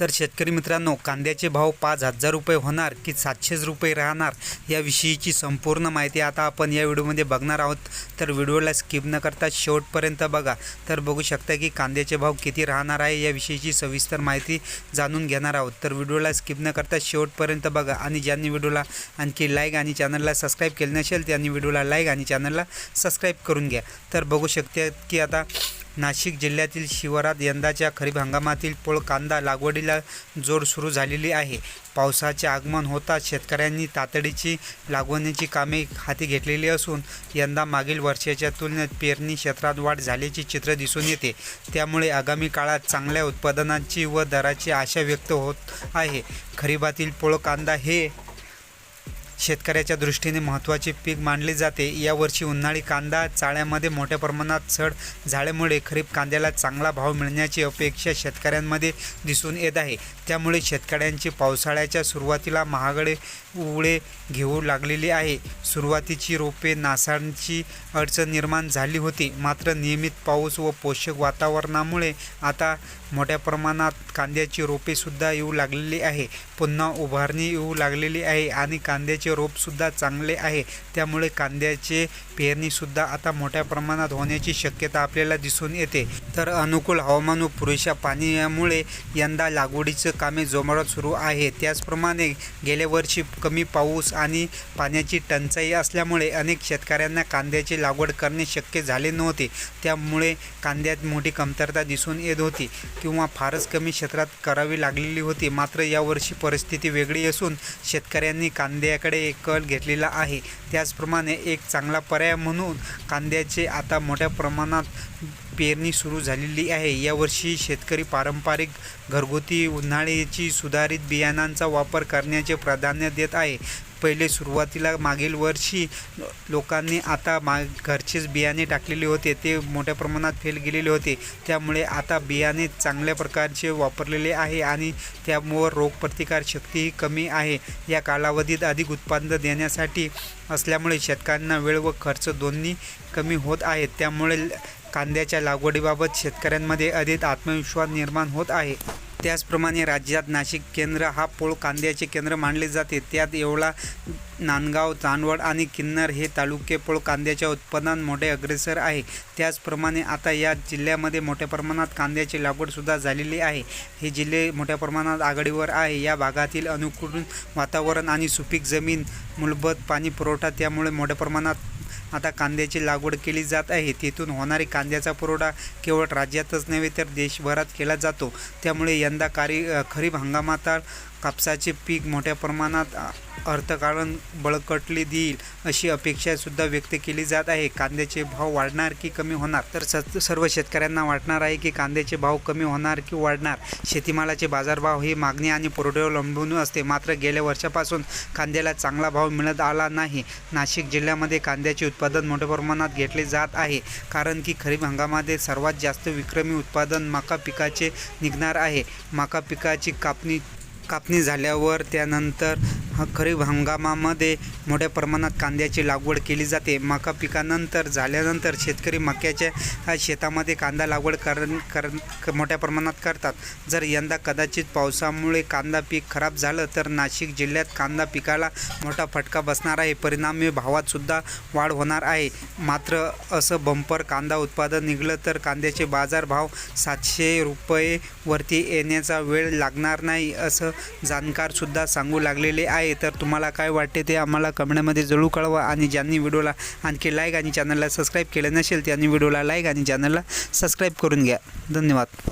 तर शेतकरी मित्रांनो कांद्याचे भाव पाच हजार रुपये होणार की सातशेच रुपये राहणार याविषयीची संपूर्ण माहिती आता आपण या व्हिडिओमध्ये बघणार आहोत. तर व्हिडिओला स्किप न करता शेवटपर्यंत बघा. तर बघू शकता की कांद्याचे भाव किती राहणार आहे याविषयीची सविस्तर माहिती जाणून घेणार आहोत. तर व्हिडिओला स्किप न करता शेवटपर्यंत बघा आणि ज्यांनी व्हिडिओला आणखी लाईक आणि चॅनलला सबस्क्राईब केलं नसेल त्यांनी व्हिडिओला लाईक आणि चॅनलला सबस्क्राईब करून घ्या. तर बघू शकते की आता नाशिक जिल्ह्यातील शिवारात यंदाच्या खरीप हंगामातील पोळ कांदा लागवडीला जोर सुरू झालेली आहे. पावसाचे आगमन होताच शेतकऱ्यांनी तातडीची लागवडीची कामे हाती घेतलेली असून यंदा मागील वर्षाच्या तुलनेत पेरणी क्षेत्रात वाढ झाल्याचे चित्र दिसून येते. त्यामुळे आगामी काळात चांगल्या उत्पादनाची व दराची आशा व्यक्त होत आहे. खरीपातील पोळ कांदा हे शेतकऱ्याच्या दृष्टीने महत्त्वाचे पीक मानले जाते. यावर्षी उन्हाळी कांदा चाळ्यामध्ये मोठ्या प्रमाणात चढ झाल्यामुळे खरीप कांद्याला चांगला भाव मिळण्याची अपेक्षा शेतकऱ्यांमध्ये दिसून येत आहे. त्यामुळे शेतकऱ्यांची पावसाळ्याच्या सुरुवातीला महागडे उळे घेऊ लागलेली आहे. सुरुवातीची रोपे नासांची अडचण निर्माण झाली होती. मात्र नियमित पाऊस व पोषक वातावरणामुळे आता मोठ्या प्रमाणात कांद्याची रोपेसुद्धा येऊ लागलेली आहे. पुन्हा उभारणी येऊ लागलेली आहे आणि कांद्याचे रोपसुद्धा चांगले आहे. त्यामुळे कांद्याचे पेरणीसुद्धा आता मोठ्या प्रमाणात होण्याची शक्यता आपल्याला दिसून येते. तर अनुकूल हवामान व पुरेशा पाण्यामुळे यंदा लागवडीचं कामे जोमारात सुरू आहे त्याचप्रमाणे गेल्या वर्षी कमी पाऊस आणि पाण्याची टंचाई असल्यामुळे अनेक शेतकऱ्यांना कांद्याची लागवड करणे शक्य झाले नव्हते. त्यामुळे कांद्यात मोठी कमतरता दिसून येत होती किंवा फारच कमी क्षेत्रात करावी लागलेली होती. मात्र यावर्षी परिस्थिती वेगळी असून शेतकऱ्यांनी कांद्याकडे एक कल घेतलेला आहे. त्याचप्रमाणे एक चांगला पर्याय म्हणून कांद्याचे आता मोठ्या प्रमाणात पेरणी सुरू झालेली आहे. यावर्षी शेतकरी पारंपरिक घरगुती उन्हाळ्याची सुधारित बियाणांचा वापर करण्याचे प्राधान्य देत आहे. पहिले सुरुवातीला मागील वर्षी लोकांनी आता मा घरचेच बियाणे टाकलेले होते. ते मोठ्या प्रमाणात फेल गेलेले होते. त्यामुळे आता बियाणे चांगल्या प्रकारचे वापरलेले आहे आणि त्यामुळे रोगप्रतिकार शक्तीही कमी आहे. या कालावधीत अधिक उत्पादन देण्यासाठी असल्यामुळे शेतकऱ्यांना वेळ व खर्च दोन्ही कमी होत आहेत. त्यामुळे कांद्याच्या लागवडीबाबत शेतकऱ्यांमध्ये अधिक आत्मविश्वास निर्माण होत आहे. त्याचप्रमाणे राज्यात नाशिक केंद्र हा पोळ कांद्याचे केंद्र मानले जाते. त्यात येवला नांदगाव चांदवड आणि किन्नर हे तालुके पोळ कांद्याच्या उत्पादनात मोठे अग्रेसर आहे. त्याचप्रमाणे आता या जिल्ह्यामध्ये मोठ्या प्रमाणात कांद्याची लागवडसुद्धा झालेली आहे. हे जिल्हे मोठ्या प्रमाणात आघाडीवर आहे. या भागातील अनुकूल वातावरण आणि सुपीक जमीन मूलभूत पाणी पुरवठा त्यामुळे मोठ्या प्रमाणात आता कांद्याची लागवड केली जात आहे. तेथून होणारी कांद्याचा पुरवठा केवळ राज्यातच नव्हे तर देशभरात केला जातो. त्यामुळे यंदा कारी खरीप हंगामात कापसाचे पीक मोठ्या प्रमाणात अर्थकारण बळकटली देईल अशी अपेक्षासुद्धा व्यक्त केली जात आहे. कांद्याचे भाव वाढणार की कमी होणार? तर स सर्व शेतकऱ्यांना वाटणार आहे की कांद्याचे भाव कमी होणार की वाढणार? शेतीमालाचे बाजारभाव ही मागणी आणि पुरवठ्यावर अवलंबून असते. मात्र गेल्या वर्षापासून कांद्याला चांगला भाव मिळत आला नाही. नाशिक जिल्ह्यामध्ये कांद्याचे उत्पादन मोठ्या प्रमाणात घेतले जात आहे. कारण की खरीप हंगामामध्ये सर्वात जास्त विक्रमी उत्पादन मका पिकाचे निघणार आहे. मका पिकाची कापणी कापणी झाल्यावर त्यानंतर खरीप हंगामामध्ये मोठ्या प्रमाणात कांद्याची लागवड केली जाते. मका पिकानंतर झाल्यानंतर शेतकरी मक्याच्या शेतामध्ये कांदा लागवड कर कर मोठ्या प्रमाणात करतात. जर यंदा कदाचित पावसामुळे कांदा पीक खराब झालं तर नाशिक जिल्ह्यात कांदा पिकाला मोठा फटका बसणार आहे. परिणामी भावातसुद्धा वाढ होणार आहे. मात्र असं बंपर कांदा उत्पादन निघलं तर कांद्याचे बाजारभाव सातशे रुपये वरती येण्याचा वेळ लागणार नाही असं जाणकारसुद्धा सांगू लागलेले आहे. तर तुम्हाला काय वाटते ते आम्हाला कमेंटमध्ये जरूर कळवा आणि ज्यांनी व्हिडिओला आणखी लाईक आणि चॅनलला सबस्क्राईब केलं नसेल त्यांनी व्हिडिओला लाईक आणि चॅनलला सबस्क्राईब करून घ्या. धन्यवाद.